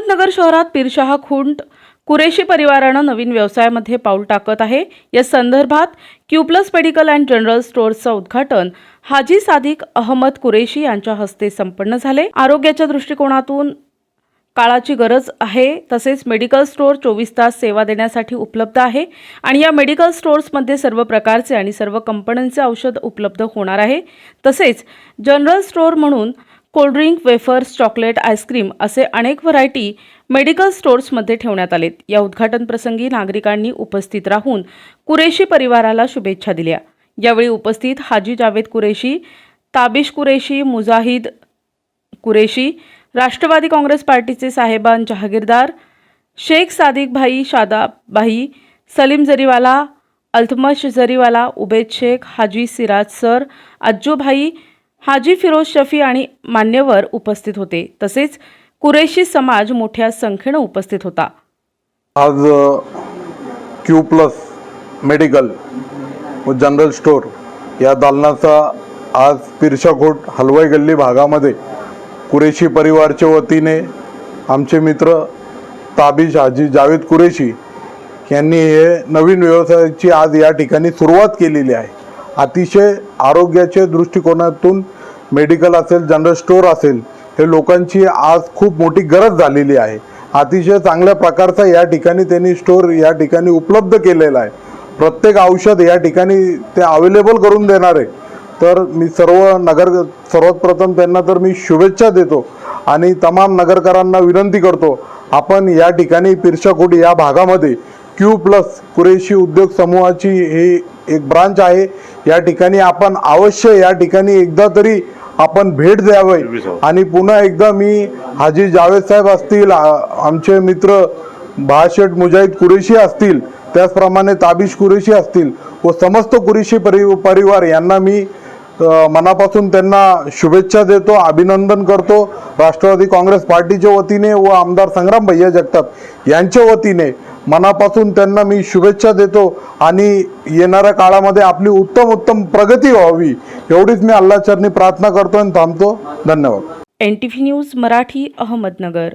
अहमदनगर शहरात पीरशाह खुंट कुरेशी परिवारानं नवीन व्यवसायामध्ये पाऊल टाकत आहे. या संदर्भात Q plus medical and general स्टोअर्सचं उद्घाटन हाजी सादिक अहमद कुरेशी यांच्या हस्ते संपन्न झाले. आरोग्याच्या दृष्टिकोनातून काळाची गरज आहे. तसेच मेडिकल स्टोअर चोवीस तास सेवा देण्यासाठी उपलब्ध आहे आणि या मेडिकल स्टोअर्समध्ये सर्व प्रकारचे आणि सर्व कंपन्यांचे औषध उपलब्ध होणार आहे. तसेच जनरल स्टोअर म्हणून cold drink wafers chocolate ice cream असे अनेक व्हरायटी मेडिकल स्टोअर्समध्ये ठेवण्यात आलेत. या उद्घाटनप्रसंगी नागरिकांनी उपस्थित राहून कुरेशी परिवाराला शुभेच्छा दिल्या. यावेळी उपस्थित हाजी जावेद कुरेशी ताबिश कुरेशी मुजाहिद कुरेशी राष्ट्रवादी काँग्रेस पार्टीचे साहेबान जहागीरदार शेख सादिक भाई शादाब भाई सलीम जरीवाला अल्तमश जरीवाला उबेद शेख हाजी सिराज सर अज्जूभाई भाई हाजी फिरोज शफी आणि मान्यवर उपस्थित होते. तसेच कुरेशी समाज मोठ्या संख्येनं उपस्थित होता. आज क्यू प्लस मेडिकल व जनरल स्टोअर या दालनाचा आज पिरशाकोट हलवाई गल्ली भागामध्ये कुरेशी परिवारच्या वतीने आमचे मित्र ताबिश हाजी जावेद कुरेशी यांनी हे नवीन व्यवसायाची आज या ठिकाणी सुरुवात केलेली आहे. अतिशय आरोग्याच्या दृष्टिकोनातून मेडिकल असेल जनरल स्टोअर असेल हे लोकांची आज खूप मोठी गरज झालेली आहे. अतिशय चांगल्या प्रकारचा या ठिकाणी त्यांनी स्टोअर या ठिकाणी उपलब्ध केलेला आहे. प्रत्येक औषध या ठिकाणी ते अवेलेबल करून देणार आहे. तर मी सर्व नगर सर्वात प्रथम त्यांना तर मी शुभेच्छा देतो आणि तमाम नगरकरांना विनंती करतो आपण या ठिकाणी पिरशाकोट या भागामध्ये क्यू प्लस कुरेशी उद्योग समूहाची ही एक ब्रांच आहे. या ठिकाणी आपण अवश्य या ठिकाणी एकदा तरी आपण भेट द्यावे. आणि पुन्हा एकदा मी हाजी जावेद साहेब असतील आमचे मित्र बाळशेठ मुजाहिद कुरेशी असतील त्याचप्रमाणे ताबिश कुरेशी असतील व समस्त कुरेशी परि परिवार यांना मी मनापासून त्यांना शुभेच्छा देतो अभिनंदन करतो. राष्ट्रवादी काँग्रेस पार्टीच्या वतीने व आमदार संग्राम भैया जगताप यांच्या वतीने मनापासून त्यांना मी शुभेच्छा देतो आणि येणाऱ्या काळामध्ये आपली उत्तम उत्तम प्रगती व्हावी एवढीच मी अल्लाचरणी प्रार्थना करतो आणि थांबतो. धन्यवाद. N T V news Marathi Ahmednagar.